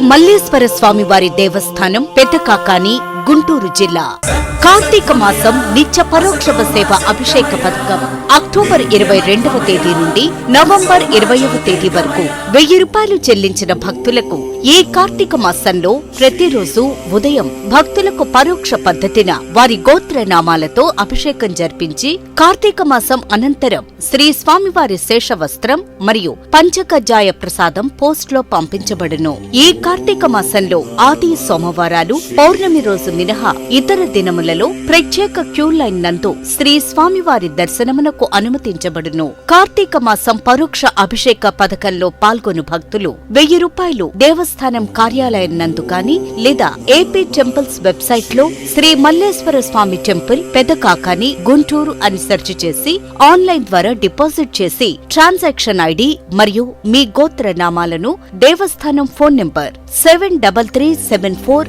మల్లేశ్వర స్వామి వారి దేవస్థానం పెద్దకాకాని గుంటూరు జిల్లా. కార్తీక మాసం నిత్య పరోక్షవ సేవ అభిషేక పథకం. అక్టోబర్ ఇరవై రెండవ తేదీ నుండి నవంబర్ ఇరవైవ తేదీ వరకు వెయ్యి రూపాయలు చెల్లించిన భక్తులకు ఈ కార్తీక మాసంలో ప్రతిరోజు ఉదయం భక్తులకు పరోక్ష పద్ధతిన వారి గోత్ర నామాలతో అభిషేకం జరిపించి కార్తీక మాసం అనంతరం శ్రీ స్వామివారి శేష వస్త్రం మరియు పంచకజ్జాయ ప్రసాదం పోస్ట్లో పంపించబడును. ఈ కార్తీక మాసంలో ఆది సోమవారాలు పౌర్ణమి రోజు మినహా ఇతర దినములలో ప్రత్యేక క్యూ లైన్ నందు శ్రీ స్వామివారి దర్శనమునకు అనుమతించబడును. కార్తీక మాసం పరోక్ష అభిషేక పథకంలో పాల్గొను భక్తులు వెయ్యి రూపాయలు దేవస్థానం కార్యాలయం నందు కాని లేదా ఏపీ టెంపుల్స్ వెబ్సైట్లో శ్రీ మల్లేశ్వర స్వామి టెంపుల్ పెదకాకాని గుంటూరు అని సెర్చ్ చేసి ఆన్లైన్ ద్వారా డిపాజిట్ చేసి ట్రాన్సాక్షన్ ఐడి మరియు మీ గోత్ర నామాలను దేవస్థానం phone number seven double three seven four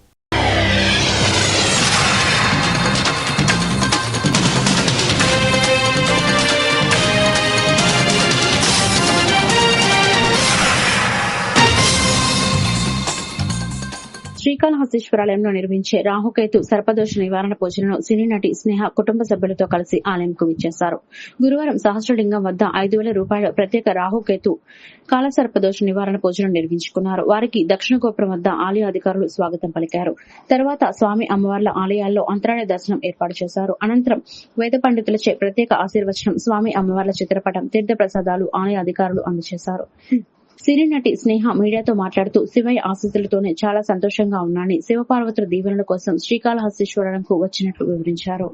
శ్రీకాళహస్తీశ్వరాలయంలో నిర్మించే రాహుకేతు సర్పదోష నివారణ పూజలను సినీ నటి స్నేహ కుటుంబ సభ్యులతో కలిసి ఆలయంకు విచ్చేశారు. గురువారం సహస్రలింగం వద్ద ఐదు వేల రూపాయల ప్రత్యేక రాహుకేతు కాలసర్పదోష నివారణ పూజలను నిర్వహించుకున్నారు. వారికి దక్షిణ గోపురం వద్ద ఆలయ అధికారులు స్వాగతం పలికారు. తర్వాత స్వామి అమ్మవార్ల ఆలయాల్లో అంతరాయ దర్శనం ఏర్పాటు చేశారు. అనంతరం వేద పండితులచే ప్రత్యేక ఆశీర్వచనం స్వామి అమ్మవార్ల చిత్రపటం తీర్థ ప్రసాదాలు ఆలయ అధికారులు అందజేశారు. సినీ నటి స్నేహ మీడియాతో మాట్లాడుతూ శివయ్య ఆశీస్సులతోనే చాలా సంతోషంగా ఉన్నానని శివపార్వతుల దీవెనల కోసం శ్రీకాళహస్తీశ్వరంకు వచ్చినట్లు వివరించారు.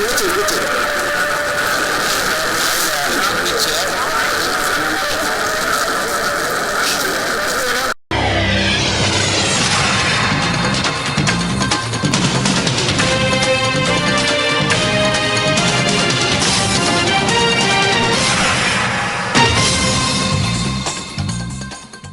written, written.